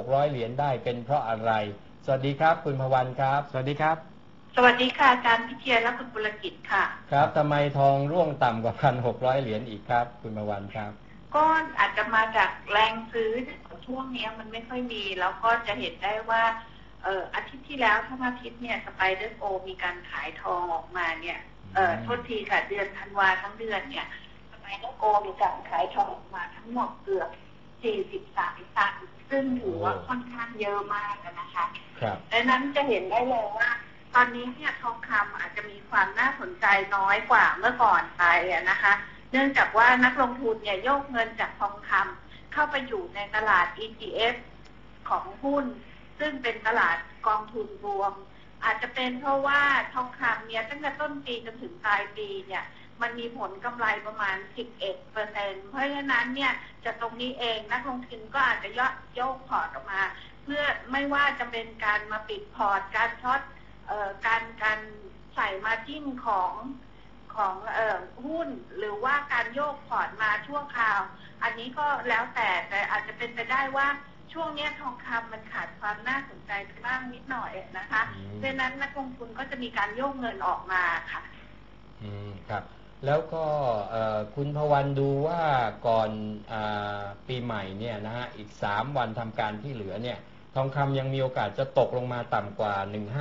600 เหรียญได้เป็นเพราะอะไร สวัสดีครับคุณพวันครับ สวัสดีครับ สวัสดีค่ะอาจารย์พิเชียรและคุณบุรกิจค่ะ ครับทำไมทองร่วงต่ำกว่าพันหกร้อยเหรียญอีกครับ คุณพวันครับ ก็อาจจะมาจากแรงซื้อช่วงเนี้ยมันไม่ค่อยมีแล้วก็จะเห็นได้ว่าเอ่ออาทิตย์ที่แล้วทั้งอาทิตย์เนี่ยสไปเดอร์โอมีการขายทองออกมาเนี่ยเอ่ออืมโทษทีค่ะเดือนธันวาทั้งเดือนเนี่ยสไปเดอร์โอมีการขายทองออกมาทั้งหมดเกือบ43ตัน ซึ่งถือว่าค่อนข้างเยอะมากนะคะครับดังนั้นจะเห็นได้เลยว่า ตอนนี้เนี่ยทองคำอาจจะมีความน่าสนใจน้อยกว่าเมื่อก่อนไปอะนะคะ เนื่องจากว่านักลงทุนเนี่ยโยกเงินจากทองคำเข้าไปอยู่ในตลาด ETF ของหุ้น ซึ่งเป็นตลาดกองทุนรวม อาจจะเป็นเพราะว่าทองคำเนี่ยตั้งแต่ต้นปีจนถึงปลายปีเนี่ย มันมีผลกำไรประมาณ 11เปอร์เซ็นเพราะฉะนั้นเนี่ยจากตรงนี้เองนักลงทุนก็อาจจะย่อโยกพอร์ตออกมา เพื่อไม่ว่าจะเป็นการมาปิดพอร์ต การช็อตเอ่อการการใส่มาจิ้นของของเอ่อหุ้นหรือว่าการโยกพอร์ตมาชั่วคราว อันนี้ก็แล้วแต่แต่อาจจะเป็นไปได้ว่าช่วงเนี้ยทองคำมันขาดความน่าสนใจไปบ้างนิดหน่อยนะคะอืมดังนั้นนักลงทุนก็จะมีการโยกเงินออกมาค่ะ อืมครับ แล้วก็คุณพวันดูว่าก่อนอปีใหม่เนี่ยนะฮะอีกสามวันทำการที่เหลือเนี่ย ทองคำยังมีโอกาสจะตกลงมาต่ำกว่า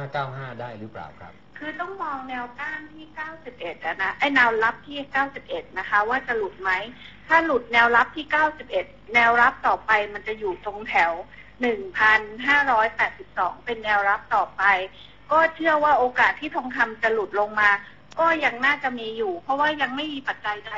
1595 ได้หรือเปล่าครับ คือต้องมองแนวต้านที่ 91นะไอ้แนวรับที่ 91 นะคะ ว่าจะหลุดไหม ถ้าหลุดแนวรับที่ 91 แนวรับต่อไปมันจะอยู่ตรงแถว 1,582 เป็นแนวรับต่อไป ก็เชื่อว่าโอกาสที่ทองคำจะหลุดลงมา ก็ยังน่าจะมีอยู่ เพราะว่ายังไม่มีปัจจัยใด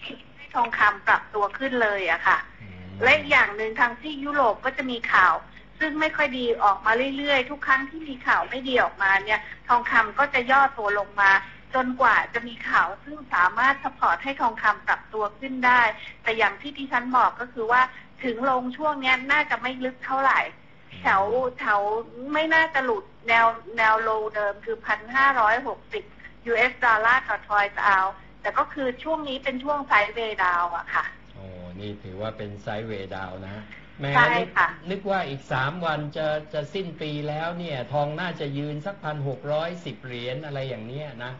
ที่ให้ทองคำปรับตัวขึ้นเลยอะค่ะอืมและอีกอย่างหนึ่งทางที่ยุโรปก็จะมีข่าว ซึ่งไม่ค่อยดีออกมาเรื่อยๆ ทุกครั้งที่มีข่าวไม่ดีออกมาเนี่ย ทองคำก็จะย่อตัวลงมา จนกว่าจะมีข่าวซึ่งสามารถสปอร์ตให้ทองคำปรับตัวขึ้นได้ แต่อย่างที่ดิฉันบอกก็คือว่าถึงลงช่วงเนี้ยน่าจะไม่ลึกเท่าไหร่แถวแถวไม่น่าจะหลุดแนวแนวโลเดิมคือพันห้าร้อยหกสิบ US ดอลลาร์ต่อทรอยส์เอาแต่ก็คือช่วงนี้เป็นช่วงไซด์เวย์ดาวอะค่ะ โอ้ นี่ถือว่าเป็นไซด์เวย์ดาวน์นะฮะแหม่ใช่นึกค่ะ นึกว่าอีกสามวันจะจะสิ้นปีแล้วเนี่ย ทองน่าจะยืนสักพันหกร้อยสิบเหรียญอะไรอย่างเนี้ยนะ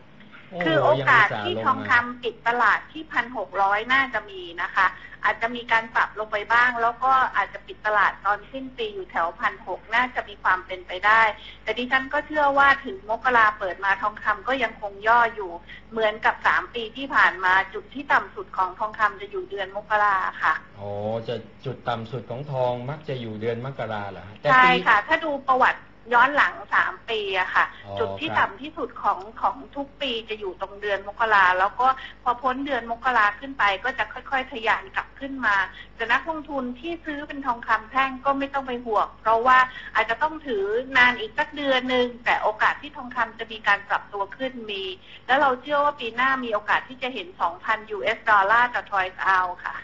คือโอกาสยังที่ตส่ห์ลทองคำมาปิดตลาดที่พันหกร้อยน่าจะมีนะคะอาจจะมีการปรับลงไปบ้าง แล้วก็อาจจะปิดตลาดตอนสิ้นปีอยู่แถวพันหกน่าจะมีความเป็นไปได้ แต่ดิฉันก็เชื่อว่าถึงมกราเปิดมาทองคำก็ยังคงย่ออยู่ เหมือนกับสามปีที่ผ่านมาจุดที่ต่ำสุดของทองคำจะอยู่เดือนมกราค่ะโอ้จะจุดต่ำสุดของทองมักจะอยู่เดือนมกราเหรอฮะแต่ใช่ปีค่ะ ถ้าดูประวัติ ย้อนหลังสามปีอะค่ะ อ๋อจุดที่ครับ ต่ำที่สุดของของทุกปีจะอยู่ตรงเดือนมกราแล้วก็พอพ้นเดือนมกราขึ้นไปก็จะค่อยๆ ทะยานกลับขึ้นมาแต่นักลงทุนที่ซื้อเป็นทองคำแท่งก็ไม่ต้องไปห่วงเพราะว่าอาจจะต้องถือนานอีกสักเดือนหนึ่งแต่โอกาสที่ทองคำจะมีการปรับตัวขึ้นมี แล้วเราเชื่อว่าปีหน้ามีโอกาสที่จะเห็น 2,000 US ดอลลาร์ต่อทรอยส์เอาค่ะ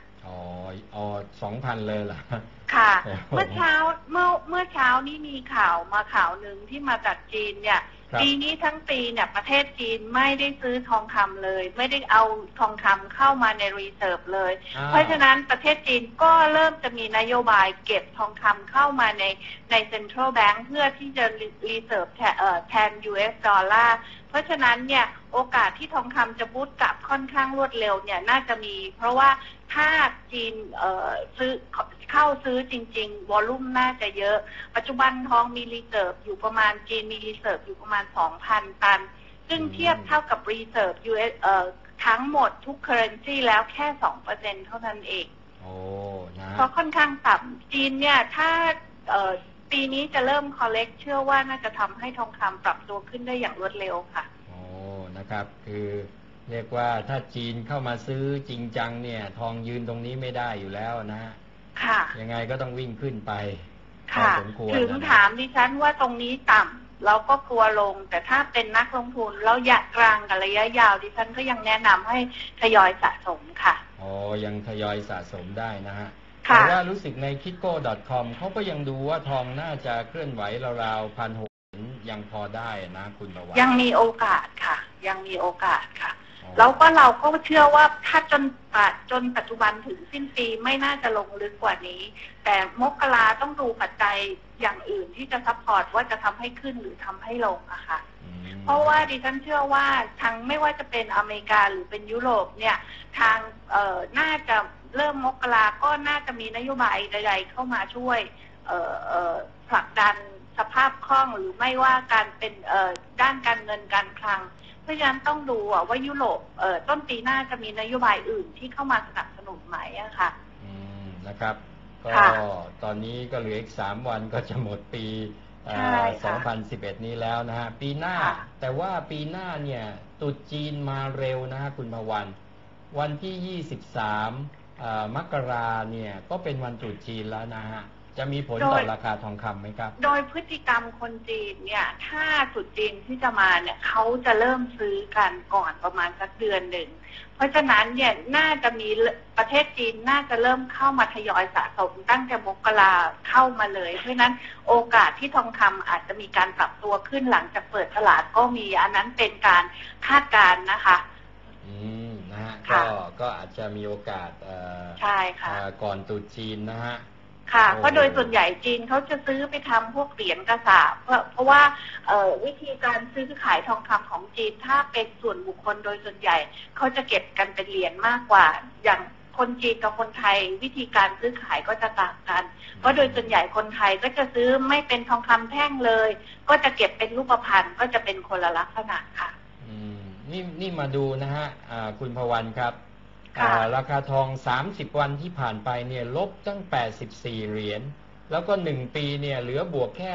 อ๋ออ๋อสองพันเลยเหรอค่ะโอ้โหเมื่อเช้าเมื่อเมื่อเช้านี้มีข่าวมาข่าวหนึ่งที่มาจากจีนเนี่ยครับปีนี้ทั้งปีเนี่ยประเทศจีนไม่ได้ซื้อทองคำเลย ไม่ได้เอาทองคำเข้ามาในรีเซิร์ฟเลยอ้วเพราะฉะนั้นประเทศจีนก็เริ่มจะมีนโยบายเก็บทองคำเข้ามาในในเซ็นทรัลแบงก์เพื่อที่จะรีเซิร์ฟแทนเอ่อแทน US ดอลลาร์เพราะฉะนั้นเนี่ย โอกาสที่ทองคำจะบูตกลับค่อนข้างรวดเร็วเนี่ยน่าจะมี เพราะว่าถ้าจีนเอ่อซื้อเข้าซื้อจริง ๆ วอลลุ่มน่าจะเยอะ ปัจจุบันทองมีรีเซิร์ฟอยู่ประมาณจีนมีรีเซิร์ฟอยู่ประมาณ 2,000 ตัน ซึ่งอืมเทียบเท่ากับรีเซิร์ฟ US เอ่อทั้งหมดทุกเคอร์เรนซีแล้วแค่ 2%เท่านั้นเองโอ้นะเพราะค่อนข้างต่ำจีนเนี่ยถ้าเอ่อปีนี้จะเริ่มคอลเลกเชื่อว่าน่าจะทำให้ทองคำปรับตัวขึ้นได้อย่างรวดเร็วค่ะโอ้ นะครับ คือเรียกว่าถ้าจีนเข้ามาซื้อจริงจังเนี่ย ทองยืนตรงนี้ไม่ได้อยู่แล้วนะฮะค่ะ ยังไงก็ต้องวิ่งขึ้นไปพอค่ะสมควรถึงนะถามดิฉันว่าตรงนี้ต่ำเราก็กลัวลง แต่ถ้าเป็นนักลงทุนแล้วระยะกลางกับระยะยาวดิฉันก็ยังแนะนำให้ทยอยสะสมค่ะอ๋อยังทยอยสะสมได้นะฮะค่ะแต่ว่ารู้สึกใน k i t o c o m เขาก็ยังดูว่าทองน่าจะเคลื่อนไหวราวๆพันหกยังพอได้นะคุณประวัติยังมีโอกาสค่ะ ยังมีโอกาสค่ะอ๋อแล้วก็เราก็เชื่อว่าถ้าจนปัจจนปัจจุบันถึงสิ้นปีไม่น่าจะลงลึกกว่านี้ แต่มกราต้องดูปัจจัยอย่างอื่นที่จะซัพพอร์ตว่าจะทำให้ขึ้นหรือทำให้ลงอะค่ะอืมเพราะว่าดิฉันเชื่อว่าทั้งไม่ว่าจะเป็นอเมริกาหรือเป็นยุโรปเนี่ยทางเอ่อน่าจะเริ่มมกราก็น่าจะมีนโยบายใด ๆ เข้ามาช่วยเอ่อเอ่อผลักดันสภาพคล่องหรือไม่ว่าการเป็นเอ่อด้านการเงินการคลัง เพราะฉะนั้นต้องดูอะว่ายุโรปเอ่อต้นปีหน้าจะมีนโยบายอื่นที่เข้ามาสนับสนุนไหมอะค่ะ อืมนะครับ ก็ค่ะตอนนี้ก็เหลืออีกสามวันก็จะหมดปีเอ่อใช่ค่ะ2011 นี้แล้วนะฮะ ปีหน้า ค่ะ แต่ว่าปีหน้าเนี่ยตรุษจีนมาเร็วนะฮะคุณพวัน วันที่ 23เอ่อมกราเนี่ยก็เป็นวันตรุษจีนแล้วนะฮะ จะมีผลต่อราคาทองคำไหมครับ โดยพฤติกรรมคนจีนเนี่ย ถ้าสุดจีนที่จะมาเนี่ยเขาจะเริ่มซื้อกันก่อนประมาณสักเดือนหนึ่ง เพราะฉะนั้นเนี่ยน่าจะมีประเทศจีนน่าจะเริ่มเข้ามาทยอยสะสมตั้งแต่มกราเข้ามาเลย เพราะฉะนั้นโอกาสที่ทองคำอาจจะมีการปรับตัวขึ้นหลังจากเปิดตลาดก็มีอันนั้นเป็นการคาดการณ์นะคะ อืมนะฮะค่ะก็ก็อาจจะมีโอกาสเอ่อใช่ค่ะเอ่อก่อนตรุษจีนนะฮะ ค่ะโอ้เพราะโดยส่วนใหญ่จีนเขาจะซื้อไปทำพวกเหรียญกระสาบเพราะเพราะว่าเอ่อวิธีการซื้อขายทองคำของจีนถ้าเป็นส่วนบุคคลโดยส่วนใหญ่เขาจะเก็บกันเป็นเหรียญมากกว่า อย่างคนจีนกับคนไทยวิธีการซื้อขายก็จะต่างกัน เพราะโดยส่วนใหญ่คนไทยก็จะซื้อไม่เป็นทองคำแท่งเลย ก็จะเก็บเป็นรูปพรรณก็จะเป็นคนละลักษณะค่ะ อืมนี่นี่มาดูนะฮะอ่าคุณพวันครับ ค่ะ ราคาทอง 30 วันที่ผ่านไปเนี่ยลบตั้ง 84 เหรียญ แล้วก็ 1 ปีเนี่ยเหลือบวกแค่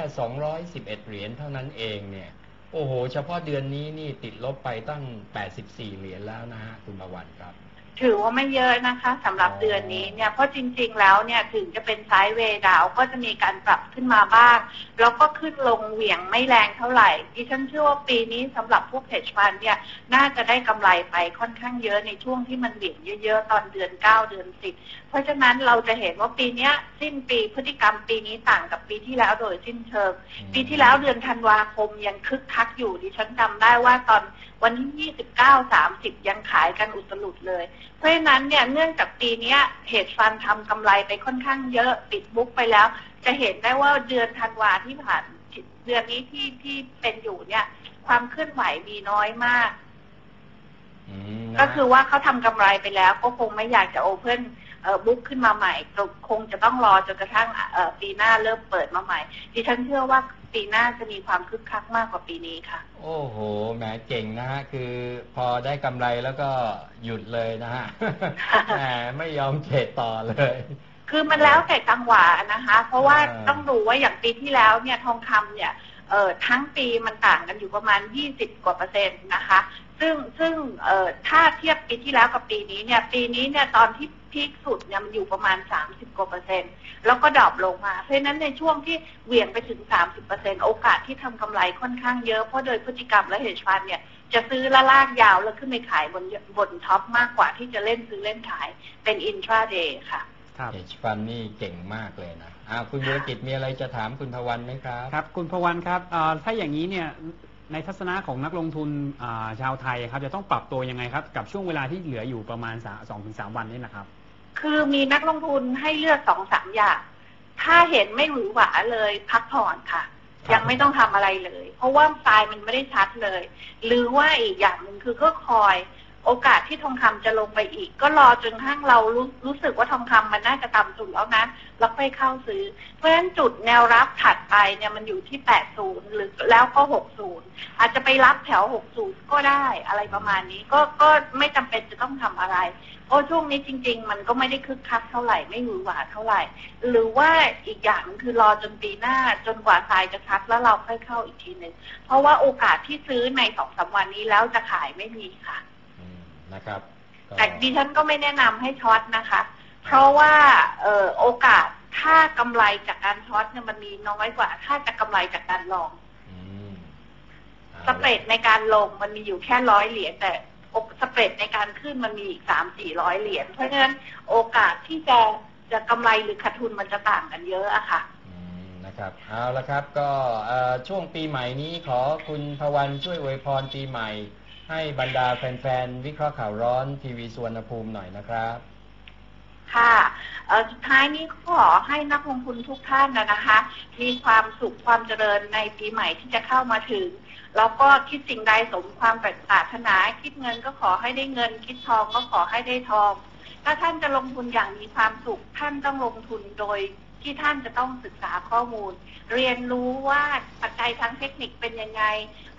211 เหรียญเท่านั้นเองเนี่ย โอ้โห เฉพาะเดือนนี้นี่ติดลบไปตั้ง 84 เหรียญแล้วนะฮะคุณพวันครับ ถือว่าไม่เยอะนะคะสำหรับอ๋อเดือนนี้เนี่ยเพราะจริงๆแล้วเนี่ยถึงจะเป็นไซด์เวย์ดาวก็จะมีการปรับขึ้นมาบ้าง แล้วก็ขึ้นลงเหวี่ยงไม่แรงเท่าไหร่ดิฉันเชื่อว่าปีนี้สำหรับพวกเ e ดฟันเนี่ยน่าจะได้กำไรไปค่อนข้างเยอะในช่วงที่มันเหวี่ยงเยอะๆ ตอนเดือน 9 เดือน 10 เพราะฉะนั้นเราจะเห็นว่าปีเนี้ยสิ้นปีพฤติกรรมปีนี้ต่างกับปีที่แล้วโดยสิ้นเชิง ปีที่แล้วเดือนธันวาคมยังคึกคักอยู่ดิฉันจำได้ว่าตอนวันที่ 29 30 ยังขายกันอุตลุดเลยเพราะฉะนั้นเนี่ยเนื่องจากปีเนี้ยเหตุฟันทำกำไรไปค่อนข้างเยอะปิดบุ๊กไปแล้ว จะเห็นได้ว่าเดือนธันวาที่ผ่านเดือนนี้ที่ที่เป็นอยู่เนี่ย ความเคลื่อนไหวมีน้อยมากอืมนะฮะก็คือว่าเขาทำกำไรไปแล้วก็คงไม่อยากจะโอเพนเอ่อ บุ๊กขึ้นมาใหม่ก็คงจะต้องรอจนกระทั่งเอ่อปีหน้าเริ่มเปิดมาใหม่ดิฉันเชื่อว่าปีหน้าจะมีความคึกคักมากกว่าปีนี้ค่ะ โอ้โหแหมเก่งนะฮะคือพอได้กำไรแล้วก็หยุดเลยนะฮะแหมไม่ยอมเทรดต่อเลยคือมันแล้วแต่จังหวะนะคะ เพราะว่าอ่าต้องดูว่าอย่างปีที่แล้วเนี่ยทองคำเนี่ยเอ่อทั้งปีมันต่างกันอยู่ประมาณ 20 กว่าเปอร์เซ็นต์นะคะ ซึ่งซึ่งเอ่อถ้าเทียบปีที่แล้วกับปีนี้เนี่ย ปีนี้เนี่ยตอนที่ พีคสุดเนี่ยมันอยู่ประมาณ 30 กว่าเปอร์เซ็นต์แล้วก็ดรอปลงมา เพราะฉะนั้นในช่วงที่เหวี่ยงไปถึง 30เปอร์เซ็นต์โอกาสที่ทำกำไรค่อนข้างเยอะ เพราะโดยพฤติกรรมและเหตุฟันเนี่ยจะซื้อและลากยาวแล้วขึ้นไปขายบนบนท็อปมากกว่าที่จะเล่นซื้อเล่นขายเป็นอินทราเดย์ค่ะครับเฮชฟันนี่เก่งมากเลยนะอ้าวคุณบุรกิจมีอะไรจะถามคุณพวันไหมครับครับ คุณพวันครับเอ่อถ้าอย่างนี้เนี่ยในทัศนะของนักลงทุนอ่าชาวไทยครับจะต้องปรับตัวยังไงครับ กับช่วงเวลาที่เหลืออยู่ประมาณสองถึงสามวันนี่นะครับ คือมีนักลงทุนให้เลือกสองสามอย่าง ถ้าเห็นไม่หวือหวาเลยพักผ่อนค่ะ ยังไม่ต้องทำอะไรเลย เพราะว่าทรายมันไม่ได้ชัดเลย หรือว่าอีกอย่างหนึ่งคือก็คอย โอกาสที่ทองคำจะลงไปอีก ก็รอจนกระทั่งเรารู้รู้สึกว่าทองคำมันน่าจะต่ำสุดแล้วนะแล้วค่อยเข้าซื้อ เพราะฉะนั้นจุดแนวรับถัดไปเนี่ยมันอยู่ที่80หรือแล้วก็60อาจจะไปรับแถว60ก็ได้อะไรประมาณนี้ ก็ก็ไม่จำเป็นจะต้องทำอะไรเพราะช่วงนี้จริง ๆ มันก็ไม่ได้คึกคักเท่าไหร่ไม่หวือหวาเท่าไหร่ หรือว่าอีกอย่างหนึ่งคือรอจนปีหน้าจนกว่าทรายจะชัดแล้วเราค่อยเข้าอีกทีหนึ่งเพราะว่าโอกาสที่ซื้อในสองสามวันนี้แล้วจะขายไม่มีค่ะ นะครับก็แต่ดิฉันก็ไม่แนะนำให้ช็อตนะคะ เพราะว่าเอ่อโอกาสถ้ากำไรจากการช็อตเนี่ยมันมีน้อยกว่า ถ้าจะกำไรจากการลองอืมอาสเปรดในการลงมันมีอยู่แค่ร้อยเหรียญแต่สเปรดในการขึ้นมันมีอีกสามสี่ร้อยเหรียญเพราะฉะนั้นโอกาสที่จะจะกำไรหรือขาดทุนมันจะต่างกันเยอะอะค่ะอืมนะครับเอาละครับก็เอ่อช่วงปีใหม่นี้ขอคุณพวันช่วยอวยพรปีใหม่ ให้บรรดาแฟนๆ วิเคราะห์ข่าวร้อนทีวีสวรรณภูมิหน่อยนะครับ ค่ะสุดท้ายนี้ขอให้นักลงทุนทุกท่านนะนะคะ มีความสุขความเจริญในปีใหม่ที่จะเข้ามาถึง แล้วก็คิดสิ่งใดสมความปรารถนา คิดเงินก็ขอให้ได้เงิน คิดทองก็ขอให้ได้ทอง ถ้าท่านจะลงทุนอย่างมีความสุขท่านต้องลงทุนโดย ที่ท่านจะต้องศึกษาข้อมูล เรียนรู้ว่าปัจจัยทางเทคนิคเป็นยังไง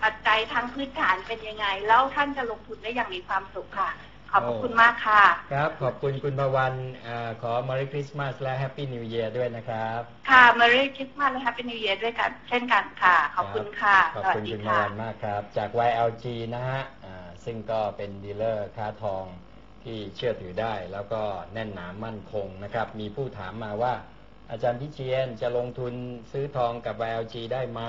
ปัจจัยทางพื้นฐานเป็นยังไง แล้วท่านจะลงทุนได้อย่างมีความสุขค่ะ ขอบพระคุณมากค่ะ ครับ ขอบคุณคุณพวันอ่าขอ Merry Christmas และ Happy New Year ด้วยนะครับ ค่ะ Merry Christmas และ Happy New Year ด้วยกัน เช่นกันค่ะ ขอบคุณค่ะ ขอบสวัสคุณดีคุณพค่ะวันมากครับ จาก YLG นะฮะอ่าซึ่งก็เป็นดีลเลอร์ค้าทองที่เชื่อถือได้แล้วก็แน่นหนามั่นคงนะครับ มีผู้ถามมาว่า อาจารย์พิเชียนจะลงทุนซื้อทองกับ YLG ได้ไหม